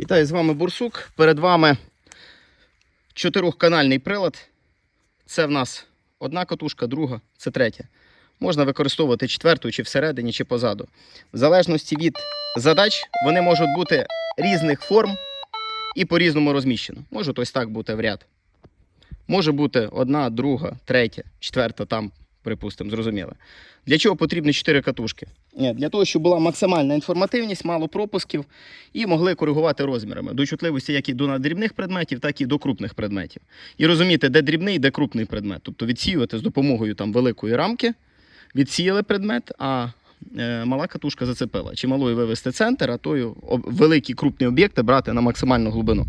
Вітаю з вами Бурсук. Перед вами чотирьохканальний прилад. Це в нас одна катушка, друга, це третя. Можна використовувати четверту, чи всередині, чи позаду. В залежності від задач вони можуть бути різних форм і по-різному розміщено. Можуть ось так бути в ряд. Може бути одна, друга, третя, четверта там, припустимо, зрозуміло. Для чого потрібні 4 катушки? Ні, Для того, щоб була максимальна інформативність, мало пропусків і могли коригувати розмірами до чутливості як і до надрібних предметів, так і до крупних предметів. І розуміти, де дрібний, де крупний предмет. Тобто відсіювати з допомогою там, великої рамки, відсіяли предмет, а е, мала катушка зацепила. Чи малою вивести центр, а тою великі крупні об'єкти брати на максимальну глибину.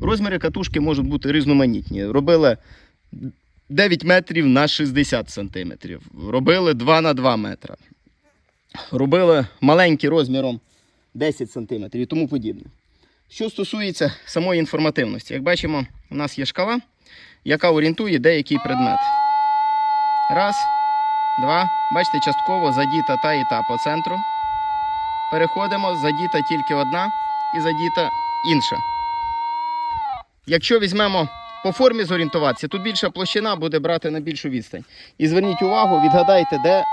Розміри катушки можуть бути різноманітні. Робили 9 метрів на 60 сантиметрів. Робили 2 на 2 метра. Робили маленькі розміром 10 сантиметрів і тому подібне. Що стосується самої інформативності, як бачимо, у нас є шкала, яка орієнтує деякий предмет. Раз, два. Бачите, частково задіта та і та по центру. Переходимо, задіта тільки одна і задіта інша. Якщо візьмемо по формі зорієнтуватися, тут більша площина буде брати на більшу відстань. І зверніть увагу, відгадайте, де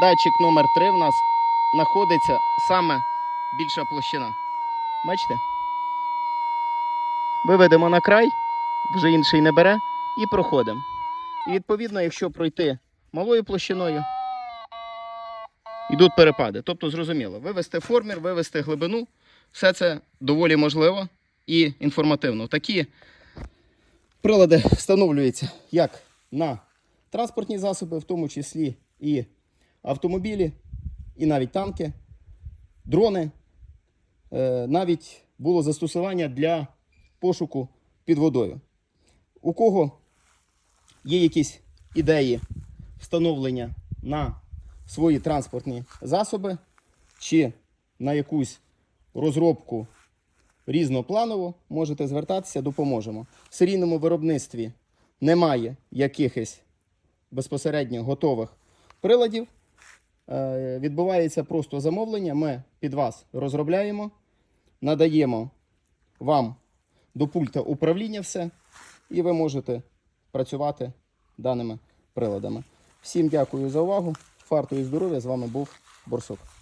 датчик номер 3 в нас знаходиться саме більша площина. Бачите? Виведемо на край, вже інший не бере, і проходимо. І відповідно, якщо пройти малою площиною, йдуть перепади. Тобто, зрозуміло, вивести формір, вивести глибину, все це доволі можливо і інформативно. Такі прилади встановлюються як на транспортні засоби, в тому числі і автомобілі, і навіть танки, дрони. Е, Навіть було застосування для пошуку під водою. У кого є якісь ідеї встановлення на свої транспортні засоби чи на якусь розробку різнопланово, можете звертатися, допоможемо. В серійному виробництві немає якихось безпосередньо готових приладів. Е, Відбувається просто замовлення. Ми під вас розробляємо, надаємо вам до пульта управління все, і ви можете працювати даними приладами. Всім дякую за увагу. Фарту і здоров'я. З вами був Борсук.